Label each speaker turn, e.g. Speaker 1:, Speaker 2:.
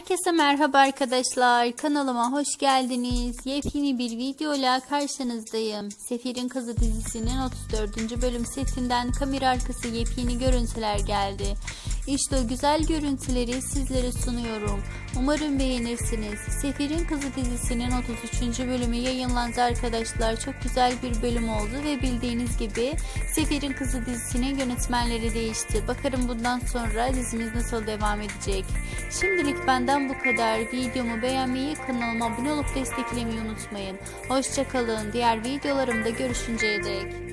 Speaker 1: Herkese merhaba arkadaşlar. Kanalıma hoş geldiniz. Yepyeni bir videoyla karşınızdayım. Sefir'in Kızı dizisinin 34. bölüm setinden kamera arkası yepyeni görüntüler geldi. İşte o güzel görüntüleri sizlere sunuyorum. Umarım beğenirsiniz. Sefir'in Kızı dizisinin 33. bölümü yayınlandı arkadaşlar. Çok güzel bir bölüm oldu ve bildiğiniz gibi Sefir'in Kızı dizisinin yönetmenleri değişti. Bakalım bundan sonra dizimiz nasıl devam edecek. Şimdilik benden bu kadar. Videomu beğenmeyi, kanalıma abone olup desteklemeyi unutmayın. Hoşçakalın. Diğer videolarımda görüşünceye dek.